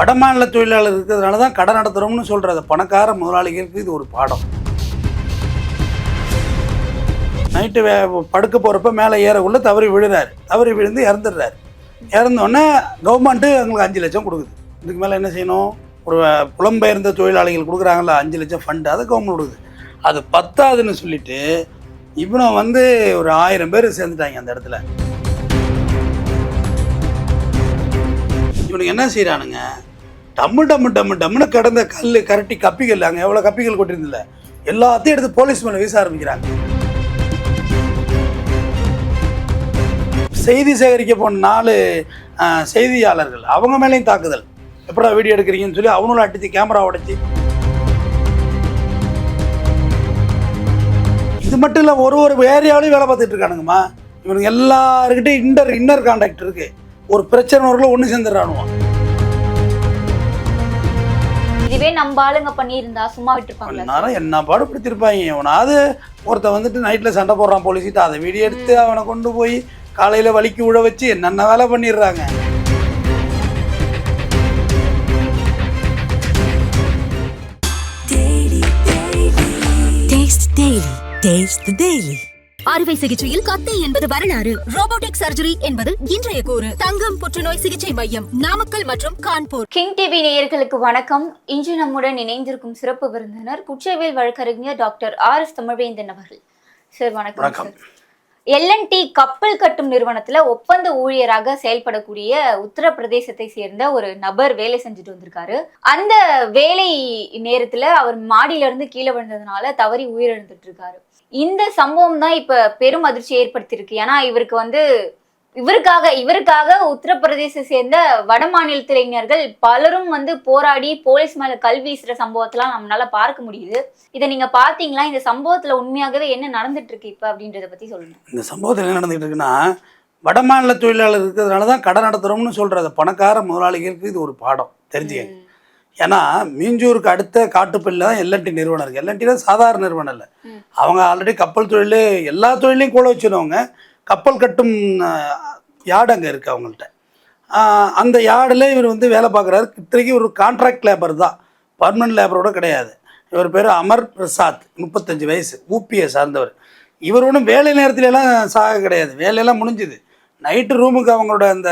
வடமாநில தொழிலாளர் இருக்கிறதுனால தான் கடை நடத்துகிறோம்னு சொல்கிறது பணக்கார முதலாளிகளுக்கு இது ஒரு பாடம். நைட்டு வே படுக்க போகிறப்ப மேலே ஏறக்குள்ளே தவறி விழுறாரு. தவறி விழுந்து இறந்துடுறாரு. இறந்தோடனே கவர்மெண்ட்டு அவங்களுக்கு அஞ்சு லட்சம் கொடுக்குது. இதுக்கு மேலே என்ன செய்யணும்? ஒரு புலம்பெயர்ந்த தொழிலாளிகள் கொடுக்குறாங்களா அஞ்சு லட்சம் ஃபண்டு அதை கவர்மெண்ட் கொடுக்குது. அது பத்தாதுன்னு சொல்லிட்டு இவனை வந்து ஒரு ஆயிரம் பேர் சேர்ந்துட்டாங்க அந்த இடத்துல. இவனுக்கு என்ன செய்கிறானுங்க டம்மு டம்மு டம்மு டம்முன்னு கிடந்த கல் கரட்டி கப்பிகள் அங்கே எவ்வளோ கப்பிகள் கொட்டிருந்தில்ல எல்லாத்தையும் எடுத்து போலீஸ் மேலே வீச ஆரம்பிக்கிறாங்க. செய்தி சேகரிக்க போன நாலு செய்தியாளர்கள் அவங்க மேலேயும் தாக்குதல். எப்படா வீடியோ எடுக்கிறீங்கன்னு சொல்லி அவனும் அடித்து கேமரா உடைச்சி. இது மட்டும் இல்லை ஒரு ஒரு ஏரியாவிலையும் வேலை பார்த்துட்டு இருக்கானுங்கம்மா. இவனுக்கு எல்லாருக்கிட்டையும் இன்னர் இன்னர் கான்டாக்ட் இருக்கு. ஒரு பிரச்சனை ஒன்று சேர்ந்துடுறானுவான் இதுவே நம்ம ஆளுங்க பண்ணியிருந்தா சும்மா விட்டுருப்பாங்களா நேரம் என்ன பாடுபடுத்திருப்பாங்க இவனாவது ஒருத்தன் வந்துட்டு நைட்டில் சண்டை போடுறான் போலீஸ்கிட்ட அதை வீடியோ எடுத்து அவனை கொண்டு போய் காலையில் வலிக்கு விழ வச்சு என்னென்ன வேலை பண்ணிடுறாங்க Taste Daily. Taste the Daily. அறுவை சிகிச்சையில் கத்தி என்பது வரலாறு. ரோபோட்டிக் சர்ஜரி என்பது இன்றைய கூறு. தங்கம் புற்றுநோய் சிகிச்சை மையம் நாமக்கல் மற்றும் கான்பூர். கிங் டிவி நேயர்களுக்கு வணக்கம். இன்று நம்முடன் இணைந்திருக்கும் சிறப்பு விருந்தினர் குற்றவியல் வழக்கறிஞர் டாக்டர் ஆர் எஸ் தமிழ்வேந்தன் அவர்கள். சார் வணக்கம் எல்என்டி கப்பல் கட்டும் நிறுவனத்துல ஒப்பந்த ஊழியராக செயல்படக்கூடிய உத்தரப்பிரதேசத்தை சேர்ந்த ஒரு நபர் வேலை செஞ்சுட்டு வந்திருக்காரு. அந்த வேலை நேரத்துல அவர் மாடியில இருந்து கீழே விழுந்ததுனால தவறி உயிரிழந்துட்டு இருக்காரு. இந்த சம்பவம் தான் இப்ப பெரும் அதிர்ச்சி ஏற்படுத்தியிருக்கு. ஏன்னா இவருக்கு வந்து இவருக்காக இவருக்காக உத்தரப்பிரதேச சேர்ந்த வட மாநிலத்திலைஞர்கள் பலரும் வந்து போராடி போலீஸ் மேல கல் வீசுற சம்பவத்தெல்லாம் நம்மளால பார்க்க முடியுது. இதை நீங்க பாத்தீங்களா இந்த சம்பவத்துல உண்மையாகவே என்ன நடந்துட்டு இருக்கு இப்ப அப்படின்றத பத்தி சொல்லுங்க. இந்த சம்பவத்தில் என்ன நடந்துகிட்டு இருக்குன்னா வடமாநில தொழிலாளர் இருக்கிறதுனால தான் கடை நடத்துகிறோம்னு சொல்கிறது பணக்கார முதலாளிகளுக்கு இது ஒரு பாடம். தெரிஞ்சுக்கங்க. ஏன்னா மீஞ்சூருக்கு அடுத்த காட்டுப்பள்ளியில் தான் எல்என்டி நிறுவனம் இருக்குது எல்என்டில சாதாரண நிறுவனம் இல்லை. அவங்க ஆல்ரெடி கப்பல் தொழில் எல்லா தொழிலையும் கூட வச்சுருவங்க கப்பல் கட்டும் யார்டு அங்கே இருக்குது அவங்கள்ட்ட? அந்த யார்டில் இவர் வந்து வேலை பார்க்குறாரு. இத்தனைக்கு ஒரு கான்ட்ராக்ட் லேபர் தான். பர்மனன்ட் லேபரோட கிடையாது. இவர் பேர் அமர் பிரசாத் முப்பத்தஞ்சு வயசு ஊபியை சார்ந்தவர். இவர் ஒன்றும் வேலை நேரத்துல எல்லாம் சாக கிடையாது. வேலையெல்லாம் முடிஞ்சுது. நைட்டு ரூமுக்கு அவங்களோட அந்த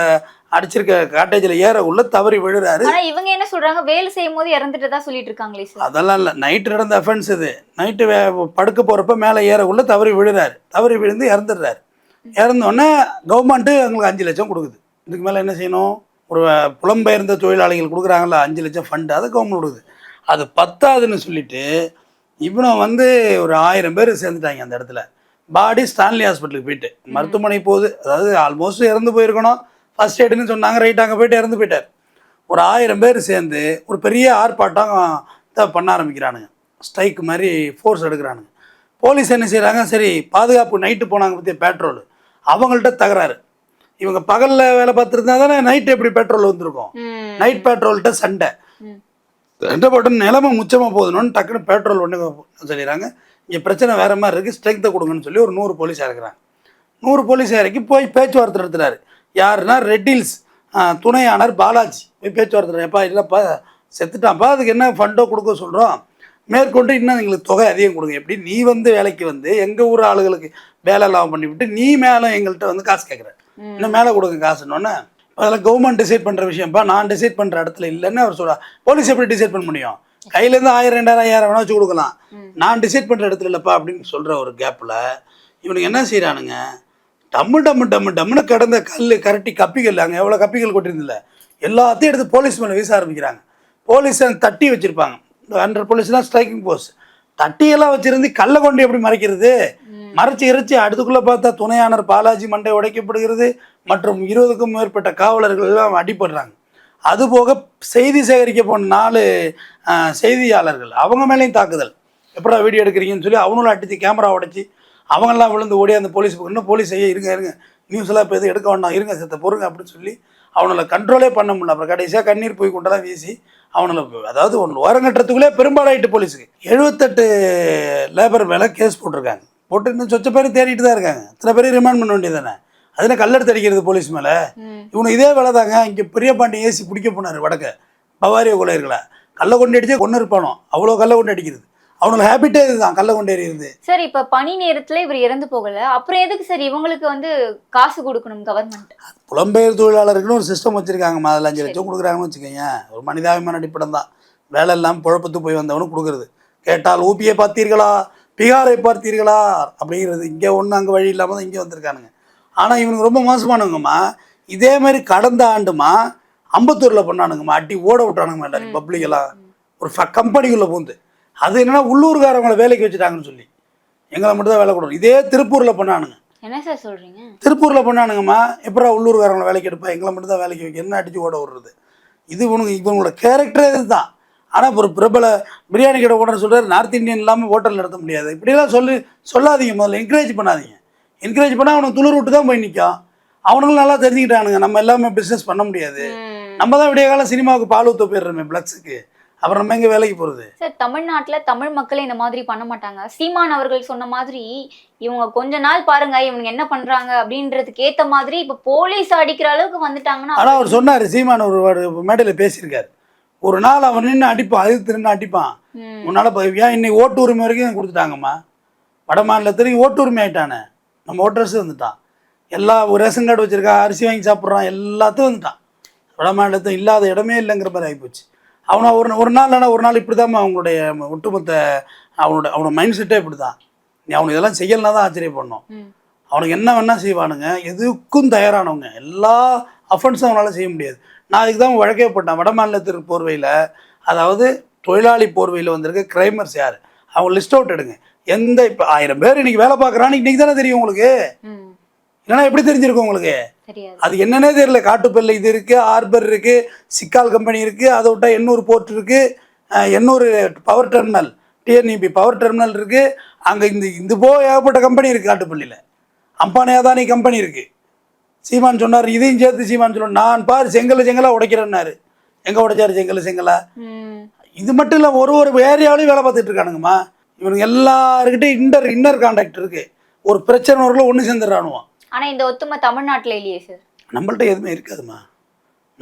அடிச்சிருக்க காட்டேஜில் ஏற உள்ள தவறி விழுறாரு. இவங்க என்ன சொல்றாங்க? வேலை செய்யும் போது இறந்துட்டு சொல்லிட்டு இருக்காங்களே அதெல்லாம் இல்லை. நைட்டு நடந்த அஃபென்ஸ் இது. நைட்டு வே படுக்க போகிறப்ப மேலே ஏற உள்ள தவறி விழுறாரு. தவறி விழுந்து இறந்துடுறாரு. இறந்தோடனே கவர்மெண்ட்டு அவங்களுக்கு அஞ்சு லட்சம் கொடுக்குது. இதுக்கு மேலே என்ன செய்யணும்? ஒரு புலம்பெயர்ந்த தொழிலாளிகள் கொடுக்குறாங்கல்ல அஞ்சு லட்சம் ஃபண்டு அதை கவர்மெண்ட் கொடுக்குது. அது பத்தாதுன்னு சொல்லிட்டு இவனை வந்து ஒரு ஆயிரம் பேர் சேர்ந்துட்டாங்க அந்த இடத்துல. பாடி ஸ்டான்லி ஹாஸ்பிட்டலுக்கு போயிட்டு. மருத்துவமனை போகுது. அதாவது ஆல்மோஸ்ட் இறந்து போயிருக்கணும். ஃபர்ஸ்ட் எய்டுன்னு சொன்னாங்க ரைட் அங்கே போயிட்டு இறந்து போயிட்டார். ஒரு ஆயிரம் பேர் சேர்ந்து ஒரு பெரிய ஆர்ப்பாட்டம் பண்ண ஆரம்பிக்கிறானுங்க. ஸ்ட்ரைக் மாதிரி ஃபோர்ஸ் எடுக்கிறானுங்க. போலீஸ் என்ன செய்கிறாங்க சரி பாதுகாப்பு நைட்டு போனாங்க பற்றிய பெட்ரோல் அவங்கள்ட்ட தகராறு. இவங்க பகலில் வேலை பார்த்துருந்தா தானே நைட்டு எப்படி பெட்ரோல் வந்திருக்கும்? நைட் பெட்ரோல்கிட்ட சண்டை. சண்டை போட்டு நிலமை முச்சமாக போகுதுன்னு டக்குன்னு பெட்ரோல் ஒன்று சொல்லிடுறாங்க. இங்கே பிரச்சனை வேற மாதிரி இருக்குது ஸ்ட்ரென்த்தை கொடுங்கன்னு சொல்லி ஒரு நூறு போலீஸ் இறக்குறாங்க. நூறு போலீஸ் இறக்கி போய் பேச்சுவார்த்தை நடத்துறாரு. யாருன்னா ரெட்டில்ஸ் துணை ஆனர் பாலாஜி. போய் பேச்சுவார்த்தை எப்பா இல்லைப்பா செத்துட்டான்ப்பா அதுக்கு என்ன ஃபண்டோ கொடுக்க சொல்கிறோம் மேற்கொண்டு இன்னும் எங்களுக்கு தொகை அதிகம் கொடுங்க. எப்படி? நீ வந்து வேலைக்கு வந்து எங்கள் ஊர் ஆளுகளுக்கு வேலை இல்லாமல் பண்ணிவிட்டு நீ மேலே எங்கள்கிட்ட வந்து காசு கேட்குற இன்னும் மேலே கொடுங்க காசுன்னொன்னே அதில் கவர்மெண்ட் டிசைட் பண்ணுற விஷயம்ப்பா நான் டிசைட் பண்ணுற இடத்துல இல்லைன்னு அவர் சொல்கிறார் போலீஸ் எப்படி டிசைட் பண்ண முடியும்? கையிலேருந்து ஆயிரம் ரெண்டாயிரம் ஐயாயிரம் வேணா வச்சு கொடுக்கலாம். நான் டிசைட் பண்ணுற இடத்துல இல்லைப்பா அப்படின்னு சொல்கிற ஒரு கேப்பில் இவனுக்கு என்ன செய்கிறானுங்க டம்மு டம்மு டம்மு டம்முன்னு கிடந்த கல் கரட்டி கப்பிகள் அங்கே எவ்வளோ கப்பிகள் கொட்டிருந்தில்ல எல்லாத்தையும் எடுத்து போலீஸ் மேலே வீச ஆரம்பிக்கிறாங்க. போலீஸை தட்டி வச்சுருப்பாங்க. ஹண்ட்ரட் போலீஸ் தான் ஸ்ட்ரைக்கிங் போர்ஸ் தட்டியெல்லாம் வச்சிருந்து கல்லை கொண்டு எப்படி மறைக்கிறது? மறைச்சு இறைச்சி அடுத்துக்குள்ளே பார்த்தா துணையானர் பாலாஜி மண்டை உடைக்கப்படுகிறது மற்றும் இருபதுக்கும் மேற்பட்ட காவலர்கள் எல்லாம் அடிபடுறாங்க. அதுபோக செய்தி சேகரிக்க போன நாலு செய்தியாளர்கள் அவங்க மேலேயும் தாக்குதல். எப்படா வீடியோ எடுக்கிறீங்கன்னு சொல்லி அவனும் அடித்து கேமரா உடைச்சி அவங்கெல்லாம் விழுந்து ஓடி அந்த போலீஸ் இன்னும் போலீஸ் ஐயா இருங்க இருங்க. நியூஸ் எல்லாம் இப்போ எதுவும் எடுக்க வேண்டாம். இருங்க செத்த பொறுங்க அப்படின்னு சொல்லி அவனை கண்ட்ரோலே பண்ண முடியல. அப்புறம் கடைசியாக கண்ணீர் போய் கொண்டெல்லாம் வீசி அவனை அதாவது ஒன்று ஓரங்கட்டுறதுக்குள்ளே பெரும்பாலாயிட்டு போலீஸுக்கு. எழுபத்தெட்டு லேபர் மேலே கேஸ் போட்டிருக்காங்க. போட்டு இன்னும் சொச்ச பேர் தேடிட்டு தான் இருக்காங்க. இத்தனை பேர் ரிமாண்ட் பண்ண வேண்டியது தானே அதில் கல்லெடுத்து அடிக்கிறது போலீஸ் மேலே. இவனு இதே வேலை தாங்க. இங்கே பெரியபாண்டி ஏசி பிடிக்க போனார் வடக்க. பவாரிய கொள்ளையர்களை கல்லை கொண்டு அடிச்சே கொண்டு இருப்பானோ? அவ்வளோ கல்லை கொண்டு அடிக்கிறது. அவனோட ஹேபிட்டே இதுதான் கல்லை கொண்டு எறிகிறது சார் இப்ப பணி நேரத்துல இவர் இறந்து போகல. அப்புறம் எதுக்கு சார் இவங்களுக்கு வந்து காசு கொடுக்கணும் கவர்மெண்ட் புலம்பெயர் தொழிலாளருக்குன்னு ஒரு சிஸ்டம் வச்சுருக்காங்கம்மா அதில் அஞ்சு லட்சம் கொடுக்குறாங்கன்னு வச்சுக்கோங்க. ஒரு மனிதாபிமான அடிப்படம் தான் வேலை இல்லாமல் குழப்பத்து போய் வந்தவனுக்கு கொடுக்குறது. கேட்டால் ஊபியை பார்த்தீர்களா? பீகாரை பார்த்தீர்களா? அப்படிங்கிறது. இங்கே ஒன்றும் அங்கே வழி இல்லாமல் தான் இங்கே வந்திருக்கானுங்க. ஆனால் இவனுக்கு ரொம்ப மோசமானவங்கம்மா. இதே மாதிரி கடந்த ஆண்டுமா அம்பத்தூரில் பண்ணானுங்கம்மா. அடி ஓட விட்டானுங்க மாட்டாங்க பப்ளிக்கெல்லாம் ஒரு கம்பெனிக்குள்ளே பூந்து. அது என்னன்னா உள்ளூர்காரவங்கள வேலைக்கு வச்சுட்டாங்கன்னு சொல்லி. எங்களை மட்டும் தான் வேலை கொடுக்கணும். இதே திருப்பூரில் பண்ணானுங்க. என்ன சார் சொல்றீங்க? திருப்பூரில் பண்ணானுங்கம்மா எப்படா உள்ளூர்காரங்களை வேலைக்கு எடுப்பா எங்களை மட்டும் தான் வேலைக்கு வைக்க. என்ன அடிச்சு ஓட விடுறது? இது இவனுங்க இவங்களோட கேரக்டரே இதுதான். ஆனால் ஒரு பிரபல பிரியாணி கடை ஓனர் சொல்கிறார் நார்த் இந்தியன் இல்லாமல் ஹோட்டல் நடத்த முடியாது. இப்படியெல்லாம் சொல்லி சொல்லாதீங்க முதல்ல. என்கரேஜ் பண்ணாதீங்க. என்கரேஜ் பண்ணால் அவனுக்கு துளிர் விட்டு தான் போய் நிற்கும் அவனுங்களும் நல்லா தெரிஞ்சுக்கிட்டானுங்க. நம்ம எல்லாமே பிஸ்னஸ் பண்ண முடியாது. நம்ம தான் விடிய காலம் சினிமாவுக்கு பால் ஊற்ற போயிடுறோமே பிளக்ஸுக்கு அப்புறம் நம்ம எங்கே வேலைக்கு போகிறது சார் தமிழ்நாட்டுல தமிழ் மக்களே இந்த மாதிரி பண்ண மாட்டாங்க. சீமான் அவர்கள் சொன்ன மாதிரி இவங்க கொஞ்ச நாள் பாருங்க இவங்க என்ன பண்றாங்க அப்படின்றதுக்கு ஏத்த மாதிரி இப்ப போலீஸ் அடிக்கிற அளவுக்கு வந்துட்டாங்கன்னா ஆனால் அவர் சொன்னார் சீமான் ஒரு மேடையில் பேசியிருக்காரு. ஒரு நாள் அவன் நின்று அடிப்பான் அதுக்கு நின்று அடிப்பான். உன்னால் ஏன் இன்னைக்கு ஓட்டு உரிமை வரைக்கும் கொடுத்துட்டாங்கம்மா? வட மாநிலத்துலையும் ஓட்டு உரிமை ஆயிட்டானே. நம்ம ஓட்டர்ஸ் வந்துட்டான். எல்லா ரேஷன் கார்டு வச்சிருக்கான் அரிசி வாங்கி சாப்பிட்றான் எல்லாத்தையும் வந்துட்டான். வட மாநிலத்தில் இல்லாத இடமே இல்லைங்கிற மாதிரி ஆகிப்போச்சு அவனை ஒரு ஒரு நாள் இல்லைனா ஒரு நாள் இப்படி தான் அவங்களுடைய ஒட்டுமொத்த அவனோட அவனோட மைண்ட் செட்டே இப்படி தான் நீ அவனுக்கு இதெல்லாம் செய்யலைனா தான் ஆச்சரியப்படணும். அவனுக்கு என்ன வேணா செய்வானுங்க. எதுக்கும் தயாரானவங்க. எல்லா அஃபென்ஸும் அவனால் செய்ய முடியாது. நான் அதுக்கு தான் வழக்கே போட்டேன். வட மாநிலத்திற்கு போர்வையில் அதாவது தொழிலாளி போர்வையில் வந்திருக்க கிரைமர்ஸ் யார்? அவங்க லிஸ்ட் அவுட் எடுங்க. எந்த இப்போ ஆயிரம் பேர் இன்னைக்கு வேலை பார்க்குறான்னு இன்னைக்கு தானே தெரியும் உங்களுக்கு. இல்லைன்னா எப்படி தெரிஞ்சிருக்கும் உங்களுக்கு? அது என்னன்னே தெரியல. காட்டுப்பள்ளி இது இருக்குது ஆர்பர் இருக்குது சிக்கால் கம்பெனி இருக்குது அதை விட்டா எண்ணூர் போர்ட் இருக்குது Ennore power terminal TNEB power terminal இருக்குது அங்கே இந்த இந்த போ ஏகப்பட்ட கம்பெனி இருக்குது காட்டுப்பள்ளியில் அம்பானி அதானி கம்பெனி இருக்குது சீமான் சொன்னார் இதையும் சேர்த்து சீமான் சொன்னார் நான் பாரு செங்கல் செங்கலாக உடைக்கிறேன்னாரு. எங்கே உடைச்சாரு செங்கல் செங்கலா. இது மட்டும் இல்லை ஒரு ஒரு ஏரியாவிலையும் வேலை பார்த்துட்டு இருக்கானுங்கம்மா. இவனுக்கு எல்லாருக்கிட்டையும் இன்னர் இன்னர் கான்டாக்ட் இருக்குது ஒரு பிரச்சனை வரல ஒன்று சேர்ந்துடுறானுவான் ஆனா இந்த ஒத்துமை தமிழ்நாட்டுல இல்லையே சார் நம்மள்ட்ட எதுவுமே இருக்காதும்மா.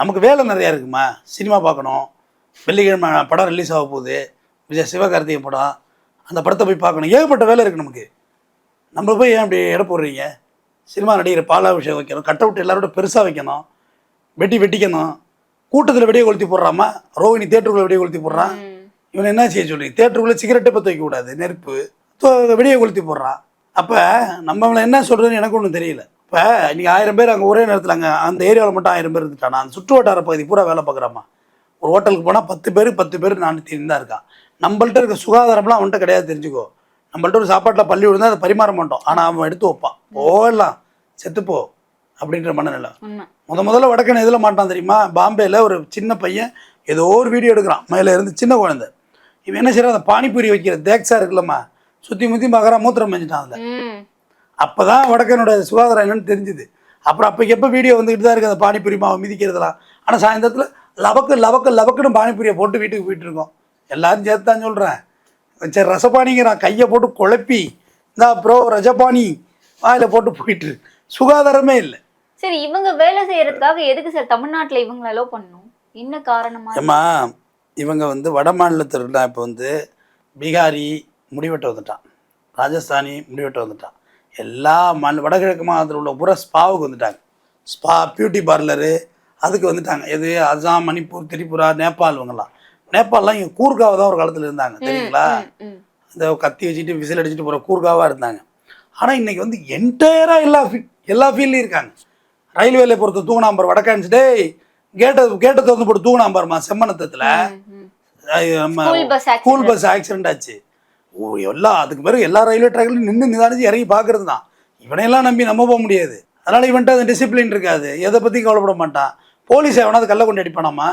நமக்கு வேலை நிறையா இருக்குமா? சினிமா பார்க்கணும். வெள்ளிக்கிழமை படம் ரிலீஸ் ஆக போகுது. விஜய் சிவகார்த்திகேயன் படம். அந்த படத்தை போய் பார்க்கணும். ஏகப்பட்ட வேலை இருக்குது நமக்கு. நம்ம போய் ஏன் இப்படி எடை போடுறீங்க? சினிமா நடிகர் பாலாபிஷேகம் வைக்கணும். கட் அவுட் எல்லாரோட பெருசாக வைக்கணும். வெட்டி வெட்டிக்கணும். கூட்டத்தில் வெடியை கொளுத்தி போடுறாமா? ரோகிணி தேட்டருக்குள்ளே வெடியை கொளுத்தி போடுறான். இவன் என்ன செய்ய சொல்றீங்க தேட்டருக்குள்ளே சிகரெட்டை பற்ற வைக்கக்கூடாது நெருப்பு. வெடியை கொளுத்தி போடுறான். அப்போ நம்மள என்ன சொல்கிறதுன்னு எனக்கு ஒன்றும் தெரியல. இப்போ இன்னைக்கு ஆயிரம் பேர் அங்கே ஒரே நேரத்தில் அங்கே அந்த ஏரியாவில் மட்டும் ஆயிரம் பேர் இருந்துட்டானா அந்த சுற்று வட்டார பகுதி பூரா வேலை பார்க்குறாமா ஒரு ஹோட்டலுக்கு போனால் பத்து பேர் பத்து பேர் நானூற்றி தான் இருக்கான் நம்மள்ட்ட இருக்க சுகாதாரம்லாம் அவன்கிட்ட கிடையாது தெரிஞ்சுக்கோ. நம்மள்ட்ட ஒரு சாப்பாட்டில் பள்ளி விழுந்தா அதை பரிமாற மாட்டோம். ஆனால் அவன் எடுத்து வைப்பான். போடலாம் செத்துப்போ அப்படின்ற மனநிலை. முத முதல்ல வடக்கன் எதில் மாட்டான் தெரியுமா? பாம்பேயில் ஒரு சின்ன பையன் ஏதோ ஒரு வீடியோ எடுக்கிறான். மேலே இருந்து சின்ன குழந்தை. இவன் என்ன செய்யறான்? அந்த பானிபூரி வைக்கிற தேக்ஸா இருக்குல்லம்மா. சுற்றி முற்றி பார்க்குறான் மூத்திரம் செஞ்சுட்டான் அதில். அப்போ தான் வடக்கனோட சுகாதாரம் என்னன்னு தெரிஞ்சுது. அப்புறம் அப்போக்கு எப்போ வீடியோ வந்துக்கிட்டு தான் இருக்குது? அந்த பானிபூரி மாவை மிதிக்கிறதுலாம் ஆனால் சாயந்தரத்தில் லவக்கு லவக்கு லவக்குன்னு பானிபூரியை போட்டு வீட்டுக்கு போயிட்டு இருக்கோம். எல்லாரும் சேர்த்து தான் சொல்கிறேன் சரி ரசபானிங்கிறான். கையை போட்டு குழப்பி இந்தா ப்ரோ ரஜபானி. வாயில் போட்டு போயிட்டு இருக்கு. சுகாதாரமே இல்லை. சரி இவங்க வேலை செய்யறதுக்காக எதுக்கு சார் தமிழ்நாட்டுல இவங்களை அலோவ் பண்ணணும்? என்ன காரணமா? ஏம்மா இவங்க வந்து வட மாநிலத்தில் இப்போ வந்து பீகாரி முடிவெட்ட வந்துட்டான். ராஜஸ்தானி முடிவெட்ட வந்துட்டான். எல்லா மாநில வடகிழக்கு மாநிலத்தில் உள்ள பூரா ஸ்பாவுக்கு வந்துட்டாங்க. ஸ்பா பியூட்டி பார்லரு அதுக்கு வந்துட்டாங்க. எது? அசாம் மணிப்பூர் திரிபுரா நேபாள் இவங்கெல்லாம். நேபாளெலாம் இங்கே கூர்காவை தான் ஒரு காலத்தில் இருந்தாங்க. தெரியுங்களா. இந்த கத்தி வச்சுட்டு விசில் அடிச்சுட்டு போகிற கூர்காவாக இருந்தாங்க. ஆனால் இன்னைக்கு வந்து என்டையராக எல்லா ஃபீ எல்லா ஃபீல்ட்லையும் இருக்காங்க. ரயில்வேல பொறுத்த தூங்கினாம்பர் வடக்கான்ஸ் டேய் கேட்டை கேட்டை திறந்து போட்டு தூங்கினாம்பருமா செம்மனத்தத்தில். நம்ம. ஸ்கூல் பஸ் ஆக்சிடென்ட் ஆச்சு. எல்லா அதுக்கு பிறகு எல்லா ரயில்வே ட்ராக்லையும் நின்று நிதானிச்சு இறங்கி பார்க்கறது தான் இவனையெல்லாம் நம்பி நம்ப போக முடியாது. அதனால் இவன்ட்டு அந்த டிசிப்ளின் இருக்காது. எதை பற்றி கவலைப்பட மாட்டான். போலீஸ் எவனாவது கல்ல கொண்டு அடிப்பானாமா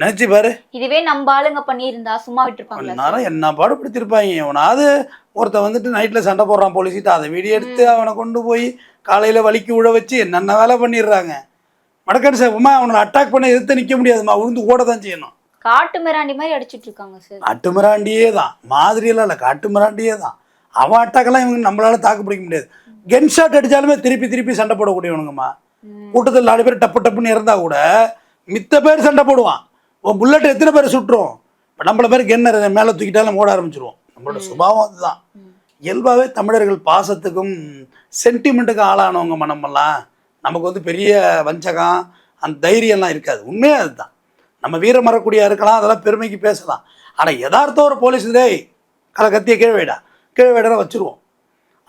நினச்சி பாரு. இதுவே நம்ம ஆளுங்க பண்ணியிருந்தா சும்மா விட்டுருப்பாங்களா சார்? நேரம் என்ன பாடுபடுத்திருப்பாங்க. அவனாவது ஒருத்தன் வந்துட்டு நைட்டில் சண்டை போடுறான் போலீஸ்கிட்ட அதை வீடியோ எடுத்து அவனை கொண்டு போய் காலையில் வலிக்கு விழ வச்சு என்னென்ன வேலை பண்ணிடுறாங்க. மடக்கடி சாப்பிமா அவனை அட்டாக் பண்ண எதிர்த்து நிற்க முடியாதும்மா உழுந்து ஓட தான் செய்யணும். காட்டு மிராண்டி மாதிரி அடிச்சிட்டு இருக்காங்க சார். காட்டு மிராண்டியே தான். மாதிரியெல்லாம் இல்லை காட்டு மிராண்டியே தான். அவன் அட்டாக்கெல்லாம் இவங்க நம்மளால தாக்கு பிடிக்க முடியாது. கென் ஷாட் அடித்தாலுமே திருப்பி திருப்பி சண்டை போடக்கூடியவனுங்கம்மா. கூட்டத்தில் நாலு பேர் டப்பு டப்புன்னு இருந்தா கூட மித்த பேர் சண்டை போடுவான். உன் புல்லட் எத்தனை பேர் சுட்டுரும்? இப்போ நம்மள பேருக்கு என்ன மேலே தூக்கிட்டாலும் ஓட ஆரம்பிச்சிருவோம். நம்மளோட சுபாவம் அதுதான். இயல்பாகவே தமிழர்கள் பாசத்துக்கும் சென்டிமெண்ட்டுக்கும் ஆளானவங்க மனமெல்லாம் நமக்கு வந்து பெரிய வஞ்சகம் அந்த தைரியம்லாம் இருக்காது. உண்மையே அதுதான். நம்ம வீர மரக்கூடியா இருக்கலாம் அதெல்லாம் பெருமைக்கு பேசலாம். ஆனால் யதார்த்தம் ஒரு போலீஸ் டேய் கலை கத்திய கீழே வைடா. கீழே வைடா வச்சுருவோம்.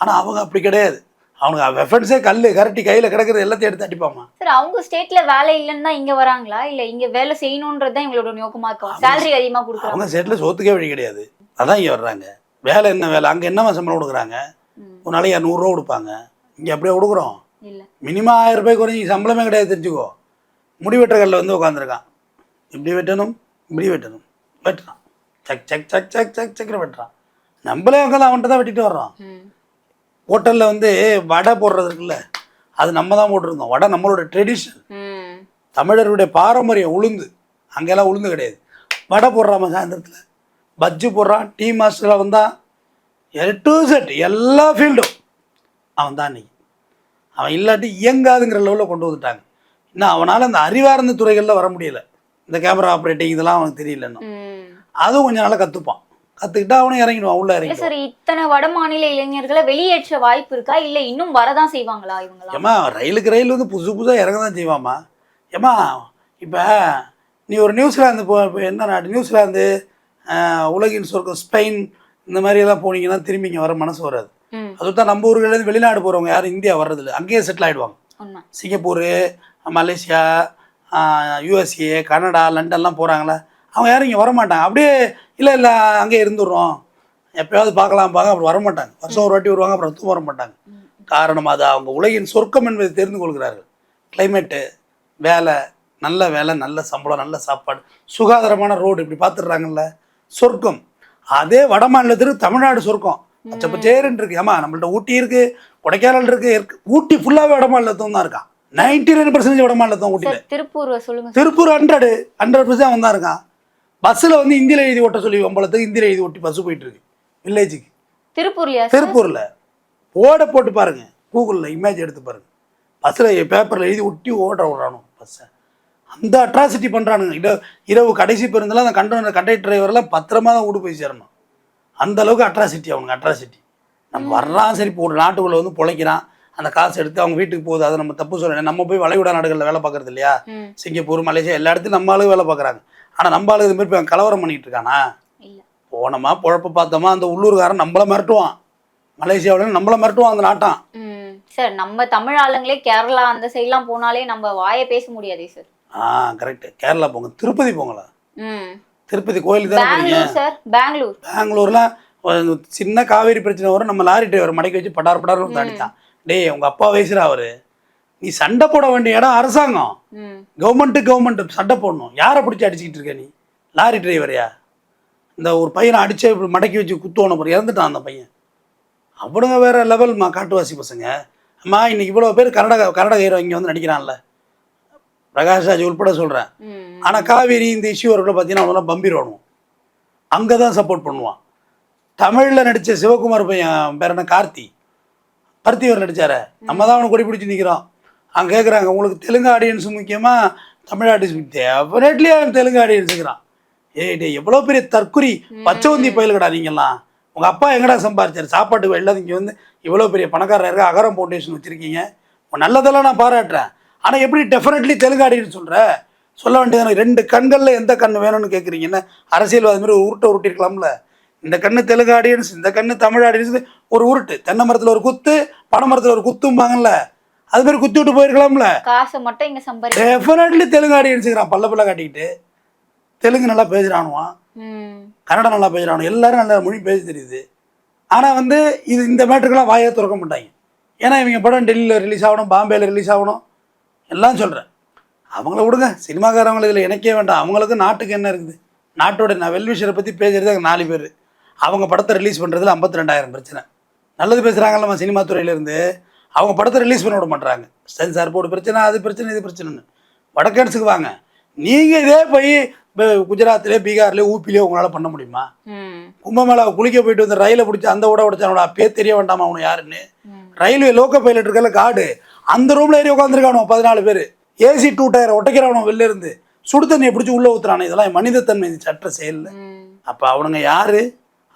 ஆனால் அவங்க அப்படி கிடையாது. அவனுக்கு வெஃபன்ஸே கல் கரட்டி கையில் கிடக்கிறது எல்லாத்தையும் எடுத்து அடிப்பாமா? சார் அவங்க ஸ்டேட்ல வேலை இல்லைன்னு தான் இங்க வராங்களா? இல்ல இங்க வேலை செய்யணும்ன்றது தான் எங்களோட நோக்கமா இருக்கும் சேலரி அதிகமா கொடுக்குறாங்க. அவங்க செட்டில் சோத்துக்கே வழி கிடையாது. அதான் இங்கே வர்றாங்க. வேலை என்ன வேலை? அங்கே என்னவா சம்பளம் கொடுக்குறாங்க. ஒரு நாளைக்கு இரநூறுவா கொடுப்பாங்க. இங்கே அப்படியே கொடுக்குறோம்? மினிமம் ஆயிரம் ரூபாய் குறைஞ்சி சம்பளமே கிடையாது தெரிஞ்சுக்கோ. முடி வெட்டுறகல்ல வந்து உட்காந்துருக்கான் இப்படி வெட்டணும் இப்படி வெட்டணும். வெட்டுறான். சக் சக் சக் சக் சக் சக்கரை வெட்டுறான். நம்மளே உட்காந்து அவன்கிட்ட தான் வெட்டிட்டு வர்றோம். ம். ஹோட்டலில் வந்து வடை போடுறது இருக்குல்ல அது நம்ம தான் போட்டிருந்தோம். வடை நம்மளோட ட்ரெடிஷன். தமிழருடைய பாரம்பரியம் உளுந்து. அங்கெல்லாம் உளுந்து கிடையாது. வடை போடுறாம சாயந்தரத்தில். பஜ்ஜி போடுறான் டீ மாஸ்டரில் வந்தான் எல் டு செட் எல்லா ஃபீல்டும் அவன் தான் இன்னைக்கு அவன் இல்லாட்டி இயங்காதுங்கிற லெவலில் கொண்டு வந்துட்டாங்க. இன்னும் அவனால் அந்த அறிவார்ந்த துறைகளில் வர முடியல. இந்த கேமரா ஆப்ரேட்டிங் இதெல்லாம் அவனுக்கு தெரியல இன்னும். ம். அதுவும் கொஞ்சம் நாளாக கற்றுப்பான் கற்றுக்கிட்டா அவனும் இறங்கிடுவான் உள்ளே இறங்கிடுவான். சார் இத்தனை வட மாநில இளைஞர்களை வெளியேற்ற வாய்ப்பு இருக்கா? இல்ல இன்னும் வரதான் செய்வாங்களா இவங்களா ஏம்மா ரயிலுக்கு ரயில் வந்து புதுசு புதுசாக இறங்க தான் செய்வாம்மா. ஏம்மா இப்போ நீ ஒரு நியூசிலாந்து போ இப்போ என்ன நாடு? நியூசிலாந்து உலகின் சொர்க்கம் ஸ்பெயின் இந்த மாதிரி எல்லாம் போனீங்கன்னா திரும்பி இங்கே வர மனசு வராது. அதுதான் நம்ம ஊர்களேருந்து வெளிநாடு போகிறவங்க யாரும் இந்தியா வர்றதில்ல. அங்கேயே செட்டில் ஆகிடுவாங்க சிங்கப்பூர் மலேசியா யூஎஸ்ஏ கனடா லண்டன்லாம் போகிறாங்களா அவங்க யாரும் இங்கே வரமாட்டாங்க. அப்படியே இல்லை இல்லை அங்கேயே இருந்துடுறோம். எப்பயாவது பார்க்கலாம் பார்க்க அப்படி வரமாட்டாங்க. வருஷம் ஒரு வாட்டி வருவாங்க அப்புறம் தூங்க வர மாட்டாங்க காரணம் அது அவங்க உலகின் சொர்க்கம் என்பதை தெரிந்து கொள்கிறார்கள். கிளைமேட்டு வேலை நல்ல வேலை நல்ல சம்பளம் நல்ல சாப்பாடு சுகாதாரமான ரோடு இப்படி பார்த்துடுறாங்கல்ல சொர்க்கம். அதே வட மாநிலத்திற்கு தமிழ்நாடு சொர்க்கம். பச்சை பச்சேருன்னு இருக்கு. ஏமா நம்மள்ட்ட ஊட்டி இருக்கு கொடைக்கானல் இருக்குது இருக்கு. ஊட்டி ஃபுல்லாகவே வட மாநிலத்தும் தான் இருக்கான். நைன்டி நைன் பர்சன்டேஜ் வட மாநிலத்தும் ஊட்டியில் திருப்பூர் சொல்லுங்க. திருப்பூர் ஹண்ட்ரடு ஹண்ட்ரட் பர்சன்ட் அவன் தான் இருக்கான். பஸ்ஸில் வந்து ஹிந்தியில் எழுதி ஓட்ட சொல்லி வம்பளத்துக்கு ஹிந்தியில் எழுதி ஓட்டி பஸ் போயிட்டு இருக்கு. வில்லேஜுக்கு. திருப்பூர்லயா திருப்பூரில். ஓட போட்டு பாருங்க. கூகுளில் இமேஜ் எடுத்து பாருங்க. பஸ்ஸில் பேப்பரில் எழுதி ஒட்டி ஓட விடுறானோ பஸ்ஸை. அந்த அட்ராசிட்டி பண்ணுறானுங்க இட இரவு கடைசி பேருந்தில் அந்த கண்ட கண்டக்டர் டிரைவர்லாம் பத்திரமா தான் வீடு போய் சேரணும். அந்த அளவுக்கு அட்ராசிட்டி அவனுக்கு அட்ராசிட்டி நம்ம வர்றான் சரி இப்போ ஒரு நாட்டுக்குள்ளே வந்து பிழைக்கிறான். அந்த காசு எடுத்து அவங்க வீட்டுக்கு போகுது. அதை நம்ம தப்பு சொல்லணும் நம்ம போய் வளைகுடா நாடுகளில் வேலை பார்க்கறது இல்லையா. சிங்கப்பூர் மலேசியா எல்லா இடத்துலையும் நம்ம ஆளுங்க வேலை பார்க்குறாங்க. ஆனால் நம்ம ஆளுங்க இது மாதிரி போய் கலவரம் பண்ணிட்டு இருக்கானா? போனோமா பொழப்ப பார்த்தோமா அந்த உள்ளூர்காரன் நம்மள மிரட்டுவான். மலேசியாவில நம்மள மிரட்டுவான் அந்த நாட்டான். சார் நம்ம தமிழ் ஆளுங்களே கேரளா அந்த சைட்லாம் போனாலே நம்ம வாயை பேச முடியாதே சார். ஆ கரெக்ட் கேரளா போங்க. திருப்பதி போங்களா? திருப்பதி கோயிலுக்கு தானே பெங்களூர் சார். பெங்களூர். பெங்களூர்லாம் சின்ன காவேரி பிரச்சனை வரும். நம்ம லாரி டிரைவர் மடக்கி வச்சு படார் படார் வந்து அடித்தான். டேய் உங்க அப்பா வயசுல அவரு. நீ சண்டை போட வேண்டிய இடம் அரசாங்கம். கவர்மெண்ட்டு கவர்மெண்ட் சண்டை போடணும். யாரை பிடிச்சி அடிச்சுக்கிட்டு இருக்க நீ? லாரி டிரைவரையா? இந்த ஒரு பையனை அடிச்சு இப்படி மடக்கி வச்சு குத்துவோன அப்புறம் இறந்துட்டான் அந்த பையன். அவனுங்க வேற லெவல்மா காட்டுவாசி பசங்க. அம்மா இன்னைக்கு இவ்வளோ பேர் கன்னட கன்னட ஹீரோ இங்கே வந்து நடிக்கிறான்ல. பிரகாஷ் ராஜ் உள்பட சொல்கிறேன் ஆனால் காவேரி இந்த இஷ்யூ வரக்குள்ள பார்த்தீங்கன்னா அவனெல்லாம் பம்பிடுவானுவோம் அங்கே தான் சப்போர்ட் பண்ணுவான். தமிழில் நடித்த சிவகுமார் பையன் பேர் என்ன? கார்த்தி. பருத்திவர் நடிச்சாரே. நம்ம தான் அவனை கொடி பிடிச்சி நிற்கிறோம் அங்கே கேட்குறாங்க உங்களுக்கு தெலுங்கு ஆடியன்ஸ் முக்கியமாக தமிழ் ஆடியன்ஸ் டெஃபினெட்லி அவன் தெலுங்கு ஆடியன்ஸுங்கிறான் ஏய் டே எவ்வளோ பெரிய தற்குறி பச்சைவந்தி பயிலுகடா நீங்கள்லாம். உங்கள் அப்பா எங்கடா சம்பாரிச்சார்? சாப்பாட்டுக்கு வெளில இங்கே வந்து இவ்வளோ பெரிய பணக்காரர் இருக்க அகரம் ஃபவுண்டேஷன் வச்சுருக்கீங்க. நல்லதெல்லாம் நான் பாராட்டுறேன். ஆனால் எப்படி டெஃபினெட்லி தெலுங்கு ஆடியன்ஸ் சொல்கிற சொல்ல வேண்டியதானே ரெண்டு கண்களில் எந்த கண் வேணும்னு கேட்குறீங்கன்னா அரசியல்வாதி மாதிரி ஒரு உருட்டை உருட்டிருக்கலாம்ல. இந்த கண்ணு தெலுங்கு ஆடியன்ஸ் இந்த கண்ணு தமிழ் ஆடியன்ஸ் ஒரு உருட்டு. தென்னை மரத்தில் ஒரு குத்து பனை மரத்தில் ஒரு குத்தும்பாங்கல்ல. அது மாதிரி குத்தி விட்டு போயிருக்கலாம்ல. காசை மட்டும் இங்க சம்பாதி டெஃபினெட்லி தெலுங்கு ஆடியன்ஸுங்கிறான் பல்ல பல்ல காட்டிக்கிட்டு தெலுங்கு நல்லா பேசுகிறானுவான் ம். கன்னடம் நல்லா பேசுகிறானு எல்லாரும் நல்ல மொழி பேச தெரியுது. ஆனால் வந்து இது இந்த மேட்டருக்கெல்லாம் வாயை திறக்க மாட்டாங்க. ஏன்னா இவங்க படம் டெல்லியில் ரிலீஸ் ஆகணும் பாம்பேயில் ரிலீஸ் ஆகணும் எல்லாம் சொல்கிறேன் அவங்கள விடுங்க. சினிமாக்காரவங்களை இதில் எனக்கே வேண்டாம். அவங்களுக்கு நாட்டுக்கு என்ன இருக்குது? நாட்டோட நான் வெல்விஷரை பற்றி அங்கே நாலு பேர். அவங்க படத்தை ரிலீஸ் பண்ணுறதுல ஐம்பத்தி ரெண்டாயிரம் பிரச்சனை. நல்லது பேசுகிறாங்கல்லம்மா சினிமா துறையிலேருந்து. அவங்க படத்தை ரிலீஸ் பண்ண விட மாட்டாங்க சென்சார் போர்டு பிரச்சனை அது பிரச்சனை இது பிரச்சனைன்னு. வடக்கன்ஸுக்கு வாங்க. நீங்கள் இதே போய் குஜராத்லேயே பீகார்லேயே ஊப்பிலேயே உங்களால் பண்ண முடியுமா? ம். கும்பமேளா குளிக்க போயிட்டு வந்து ரயிலை பிடிச்சி அந்த விட உடைச்சானோட அப்பயே தெரிய வேண்டாமா அவனு யாருன்னு. ரயில்வே லோக்கோ பைலட் இருக்கல காடு. அந்த ரூம்ல ஏறி உட்காந்துருக்கானோ பதினாலு பேர். ஏசி டூ டயர் ஒட்டைக்கிறானோ வெளில இருந்து. சுடு தண்ணியை பிடிச்சி உள்ள ஊத்துறானே இதெல்லாம் மனிதத்தன்மை சட்ட செயல். ம். அப்போ அவனுங்க யாரு?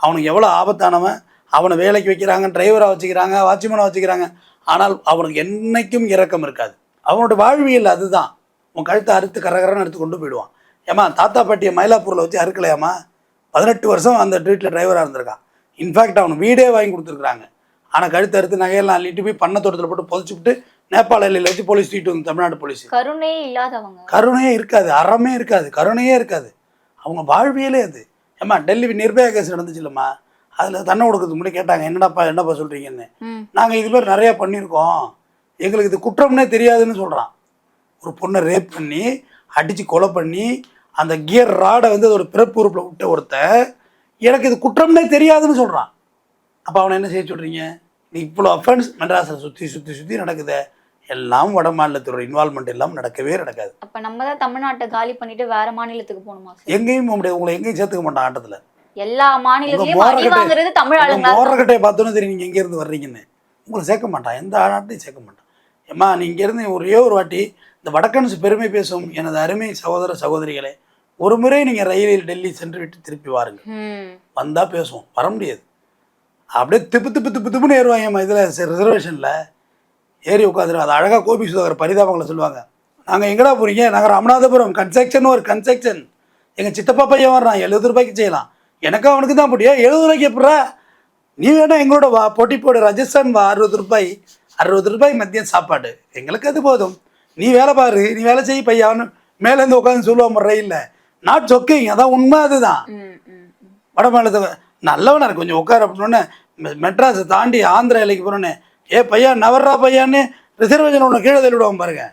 அவனுக்கு எவ்வளோ ஆபத்தானவன்? அவனை வேலைக்கு வைக்கிறாங்க டிரைவராக வச்சுக்கிறாங்க வாட்ச்மேனாக வச்சுக்கிறாங்க. ஆனால் அவனுக்கு என்னைக்கும் இரக்கம் இருக்காது. அவனோட வாழ்வியல் அதுதான். உன் கழுத்தை அறுத்து கரகரன்னு எடுத்து கொண்டு போயிடுவான். ஏமா தாத்தா பாட்டியை மயிலாப்பூரில் வச்சு அறுக்கலையாமா பதினெட்டு வருஷம் அந்த வீட்டில் டிரைவராக இருந்திருக்கான். இன்ஃபேக்ட் அவன் வீடே வாங்கி கொடுத்துருக்குறாங்க. ஆனால் கழுத்தை அறுத்து நகையெல்லாம் அள்ளிட்டு போய் பண்ண தோட்டத்தில் போட்டு புதைச்சி விட்டு நேபாள எல்லையில் வச்சு போலீஸ் தூக்கிட்டு வந்து தமிழ்நாடு போலீஸ். கருணையே இல்லாதவங்க. கருணையே இருக்காது அறமே இருக்காது கருணையே இருக்காது. அவங்க வாழ்வியலே அது. ஏம்மா டெல்லி நிர்பயா கேஸ் நடந்துச்சு இல்லைம்மா. அதில் தன்னை கொடுக்கறதுக்கு முன்னாடி கேட்டாங்க என்னடாப்பா என்னப்பா சொல்கிறீங்கன்னு. நாங்கள் இது மாதிரி நிறையா பண்ணியிருக்கோம். எங்களுக்கு இது குற்றம்னே தெரியாதுன்னு சொல்கிறான் ஒரு பொண்ணை ரேப் பண்ணி அடித்து கொலை பண்ணி அந்த கியர் ராடை வந்து அதோட பிறப்பு உறுப்பில் விட்ட ஒருத்தன் எனக்கு இது குற்றம்னே தெரியாதுன்னு சொல்கிறான் அப்போ அவனை என்ன செய்ய சொல்கிறீங்க நீ இவ்வளோ அஃபென்ஸ் மெட்ராஸில் சுற்றி சுற்றி சுற்றி நடக்குதே. எல்லாம் வட மாநிலத்தோட இன்வால்மெண்ட் எல்லாம் நடக்கவே நடக்காது. அப்ப நம்ம தான் தமிழ்நாட்டை காலி பண்ணிட்டு வேற மாநிலத்துக்கு போகணுமா எங்கேயும் போக முடியாது. உங்களை எங்கேயும் சேர்த்துக்க மாட்டான் ஆட்டத்தில். எல்லா மாநிலத்திலயும் அடி வாங்குறது தமிழ் ஆளுங்களா மோரக்கட்டையை பார்த்தோன்னே தெரியும் நீங்கள் எங்கேருந்து வர்றீங்கன்னு. உங்களை சேர்க்க மாட்டான் எந்த நாட்டையும் சேர்க்க மாட்டான் ஏம்மா நீ இங்கேருந்து ஒரே ஒரு வாட்டி இந்த வடக்கன்ஸ் பெருமை பேசும் எனது அருமை சகோதர சகோதரிகளே ஒரு முறை நீங்கள் ரயிலில் டெல்லி சென்று விட்டு திருப்பி வாருங்கள். ம். வந்தால் பேசுவோம். வர முடியாது. அப்படியே திப்பு திப்பு திப்பு திப்புன்னு ஏறுவாங்கம்மா. இதில் ரிசர்வேஷனில் ஏறி உட்காந்துரும் அது அழகாக கோபி சுதாகர் பரிதாபங்களை சொல்லுவாங்க. நாங்கள் எங்கடா போகிறீங்க நாங்கள் ராமநாதபுரம் கன்ஸ்ட்ரக்ஷன் ஒரு கன்ஸ்ட்ரக்ஷன் எங்கள் சித்தப்பா பையன் வர்றான் எழுபது ரூபாய்க்கு செய்யலாம். எனக்கு அவனுக்கு தான் போட்டியா? எழுபது ரூபாய்க்கு எப்படா நீ வேணா எங்களோட வா போட்டி போடு ராஜஸ்தான் வா அறுபது ரூபாய். அறுபது ரூபாய் மதியம் சாப்பாடு. எங்களுக்கு அது போதும். நீ வேலை பாரு நீ வேலை செய் பையான்னு மேலேருந்து உட்காந்து சொல்லுவான் ரயிலில் நாட் சொக்கிங் அதான் உண்மை அதுதான். வட மாநிலத்தை நல்லவனா இருக்கு கொஞ்சம் உட்கார அப்படின்னோடனே மெட்ராஸை தாண்டி ஆந்திரா எல்லைக்கு போனோடனே ஏ பையா நவர்றா பையான்னு ரிசர்வேஷன் ஒன்று கீழே தள்ளிவிடுவாங்க பாருங்க.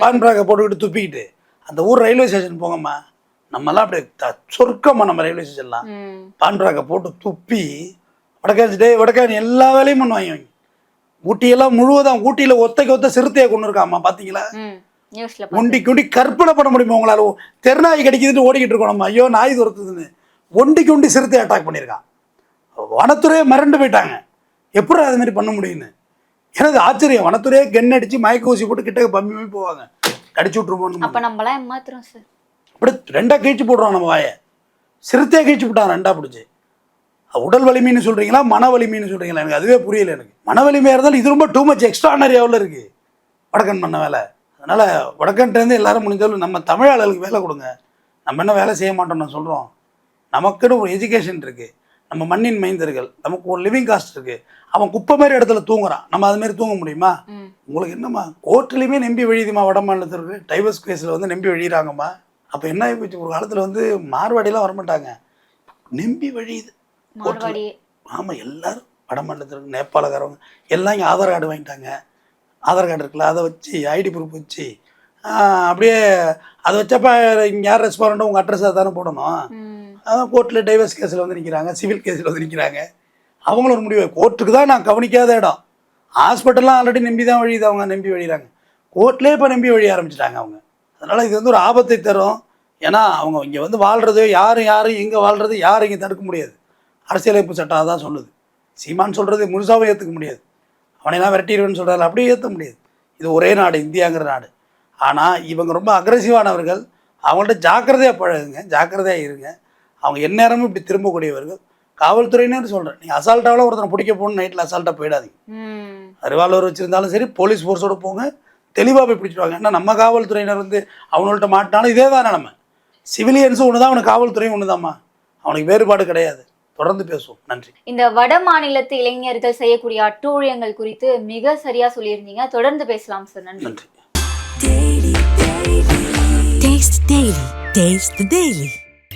பான் பிராக்கை போட்டுக்கிட்டு துப்பிக்கிட்டு அந்த ஊர் ரயில்வே ஸ்டேஷன் போங்கம்மா. நம்மலாம் அப்படியே த சொர்க்கம்மா நம்ம ரயில்வே ஸ்டேஷன்லாம். பான் பிராக்கை போட்டு துப்பி வடக்காச்சு டே வடக்காணி எல்லா வேலையும் பண்ணுவாங்க ஊட்டியெல்லாம் முழுவதும் ஊட்டியில் ஒத்தைக்கு ஒத்த சிறுத்தையை கொண்டு இருக்காம்மா பார்த்தீங்களா ஒண்டி குண்டி கற்பனை பண்ண முடியுமா உங்களால? தெருநாய் கடிக்குதுன்னு ஓடிக்கிட்டு இருக்கோம் நம்ம ஐயோ நாய் துரத்துதுன்னு. ஒண்டி குண்டி சிறுத்தை அட்டாக் பண்ணியிருக்கான். வனத்துறையே மிரண்டு போயிட்டாங்க. எப்படி அது மாதிரி பண்ண முடியும்னு? எனது ஆச்சரியம். வனத்துறையே கென் அடிச்சு மயக்க ஊசி போட்டு கிட்ட பம்மி போவாங்க. கடிச்சு விட்டுருப்போம் அப்ப நம்மளாம் ஏமாத்துறோம் சார் அப்படி ரெண்டா கிழிச்சு போடுறோம் நம்ம வாயை. சிறுத்தையை கிழிச்சு போட்டான் ரெண்டா பிடிச்சி. உடல் வலிமைன்னு சொல்றீங்களா மன வலிமைன்னு சொல்றீங்களா? எனக்கு அதுவே புரியல எனக்கு. மன வலிமையாக இருந்தாலும் இது ரொம்ப டூ மச் எக்ஸ்ட்ரானரி எவ்வளோ இருக்கு. வடக்கன் பண்ண வேலை. அதனால வடக்கன்ட்டேருந்து எல்லாரும் முடிஞ்சாலும் நம்ம தமிழ் ஆளுகளுக்கு வேலை கொடுங்க. நம்ம என்ன வேலை செய்ய மாட்டோம் நான் சொல்கிறோம் நமக்குன்னு ஒரு எஜுகேஷன் இருக்குது நம்ம மண்ணின் மைந்தர்கள். நமக்கு ஒரு லிவிங் காஸ்ட் இருக்குது அவன் குப்பை மாதிரி இடத்துல தூங்குறான். நம்ம அது மாதிரி தூங்க முடியுமா. உங்களுக்கு என்னம்மா? கோர்ட்லேயுமே நம்பி வழியுதுமா வட மாநிலத்திற்கு டைவர்ஸ் கேஸில் வந்து நம்பி வழியிறாங்கம்மா. அப்போ என்ன ஆகி போச்சு? ஒரு காலத்தில் வந்து மார்வாடிலாம் வரமாட்டாங்க. நம்பி வழியுது. ஆமாம் எல்லாரும் வட மாநிலத்திற்கு நேபாளக்காரவங்க எல்லாம் இங்கே ஆதார் கார்டு வாங்கிட்டாங்க. ஆதார் கார்டு இருக்குல்ல அதை வச்சு ஐடி ப்ரூஃப் வச்சு அப்படியே அதை வச்சப்ப இங்கே யார் ரெஸ்பாரண்ட்டோ உங்கள் அட்ரஸாக தானே போடணும். அதான் கோர்ட்டில் டைவர்ஸ் கேஸில் வந்து நிற்கிறாங்க சிவில் கேஸில் வந்து நிற்கிறாங்க அவங்களும் ஒரு முடிவு. கோர்ட்டுக்கு தான் நான் கவனிக்காத இடம். ஹாஸ்பிட்டல்லாம் ஆல்ரெடி நம்பி தான் வழியுது அவங்க நம்பி வழிகிறாங்க கோர்ட்லேயே இப்போ நம்பி வழி ஆரம்பிச்சிட்டாங்க அவங்க. அதனால் இது வந்து ஒரு ஆபத்தை தரும். ஏன்னா அவங்க இங்கே வந்து வாழ்கிறது யாரும் யாரும் எங்கே வாழ்கிறது யாரும் இங்கே தடுக்க முடியாது. அரசியலமைப்பு சட்டம் அதான் சொல்லுது. சீமான் சொல்கிறது முழுசாவும் ஏற்றுக்க முடியாது. அவனையெல்லாம் விரட்டிடுவேன்னு சொல்கிறாரு அப்படியே ஏற்ற முடியாது. இது ஒரே நாடு இந்தியாங்கிற நாடு. ஆனால் இவங்க ரொம்ப அக்ரஸிவானவர்கள் அவங்கள்ட்ட ஜாக்கிரதையாக பழகுங்க. ஜாக்கிரதையாக இருங்க. அவங்க எந்நேரமும் இப்படி திரும்பக்கூடியவர்கள். காவல்துறையினர் சொல்கிறேன் நீங்கள் அசால்ட்டாவில் ஒருத்தனை பிடிக்க போகணும் நைட்டில் அசால்ட்டாக போயிடாதீங்க. ரிவால்வர் வச்சுருந்தாலும் சரி போலீஸ் ஃபோர்ஸோட போங்க. தெளிவாக போய் பிடிச்சிடுவாங்க ஏன்னா நம்ம காவல்துறையினர் வந்து அவங்கள்ட்ட மாட்டினாலும் இதே தான் நம்ம சிவிலியன்ஸும் ஒன்று தான் அவனுக்கு காவல்துறையும் ஒன்று தான்மா அவனுக்கு வேறுபாடு கிடையாது. தொடர்ந்து பேசுவோம். நன்றி. இந்த வட மாநிலத்து இளைஞர்கள் செய்யக்கூடிய அட்டூழியங்கள் குறித்து மிக சரியா சொல்லியிருந்தீங்க. தொடர்ந்து பேசலாம் சார் நன்றி. நன்றி. Taste